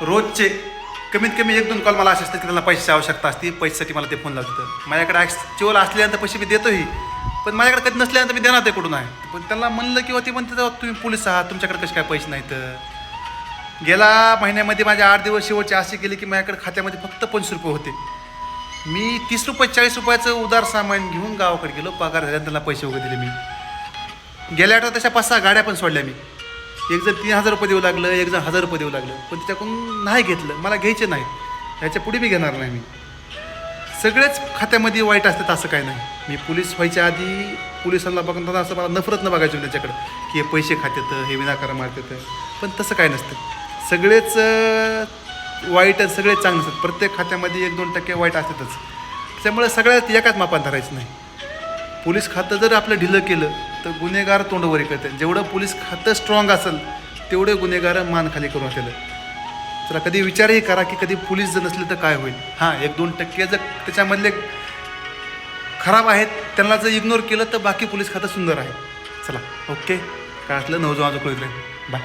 रोजचे कमीत कमी एक दोन कॉल मला असे असतात की त्यांना पैशाची आवश्यकता असते पैशासाठी मला ते फोन लागतं माझ्याकडे ॲक्च्युअल असल्यानंतर पैसे मी देतोही पण माझ्याकडे कधी नसल्यानंतर मी देणार ते कुठून आहे. पण त्यांना म्हणलं किंवा ते म्हणते तर तुम्ही पोलीस आहात तुमच्याकडे कसे काय पैसे नाहीत? गेल्या महिन्यामध्ये माझे आठ दिवस शेवटचे असे गेले की माझ्याकडे खात्यामध्ये फक्त पंचवीस रुपये होते. मी तीस रुपये चाळीस रुपयाचं उदार सामान घेऊन गावाकडे गेलो पगार झाल्यानंतर त्यांना पैसे वगैरे दिले मी. गेल्या आठवड्यात तशा पाच सहा गाड्या पण सोडल्या मी. एक जण तीन हजार रुपये देऊ लागलं एक जण हजार रुपये देऊ लागलं. पण त्याच्याकडून नाही घेतलं. मला घ्यायचे नाही ह्याच्या पुढे मी घेणार नाही मी. सगळेच खात्यामध्ये वाईट असतात असं काय नाही. मी पोलीस व्हायच्या आधी पोलिसांना बघताना असं मला नफरत न बघायची त्याच्याकडं की हे पैसे खात्यात हे विनाकारण मारतात. पण तसं काय नसतं. सगळेच वाईट आणि सगळे चांगले असतात. प्रत्येक खात्यामध्ये एक दोन टक्के वाईट असतातच. त्यामुळे सगळ्यात एकाच मापात धरायचं नाही. पोलीस खातं जर आपलं ढिलं केलं तर गुन्हेगार तोंडवरी करतात जेवढं पोलीस खातं स्ट्रॉंग असेल तेवढे गुन्हेगार मान खाली करून राहतील चला कधी विचारही करा की कधी पोलीस जर नसले तर काय होईल. हां एक दोन टक्के जर त्याच्यामधले खराब आहेत त्यांना जर इग्नोर केलं तर बाकी पोलीस खातं सुंदर आहे. चला ओके काय असलं नवजवान कळलं बाय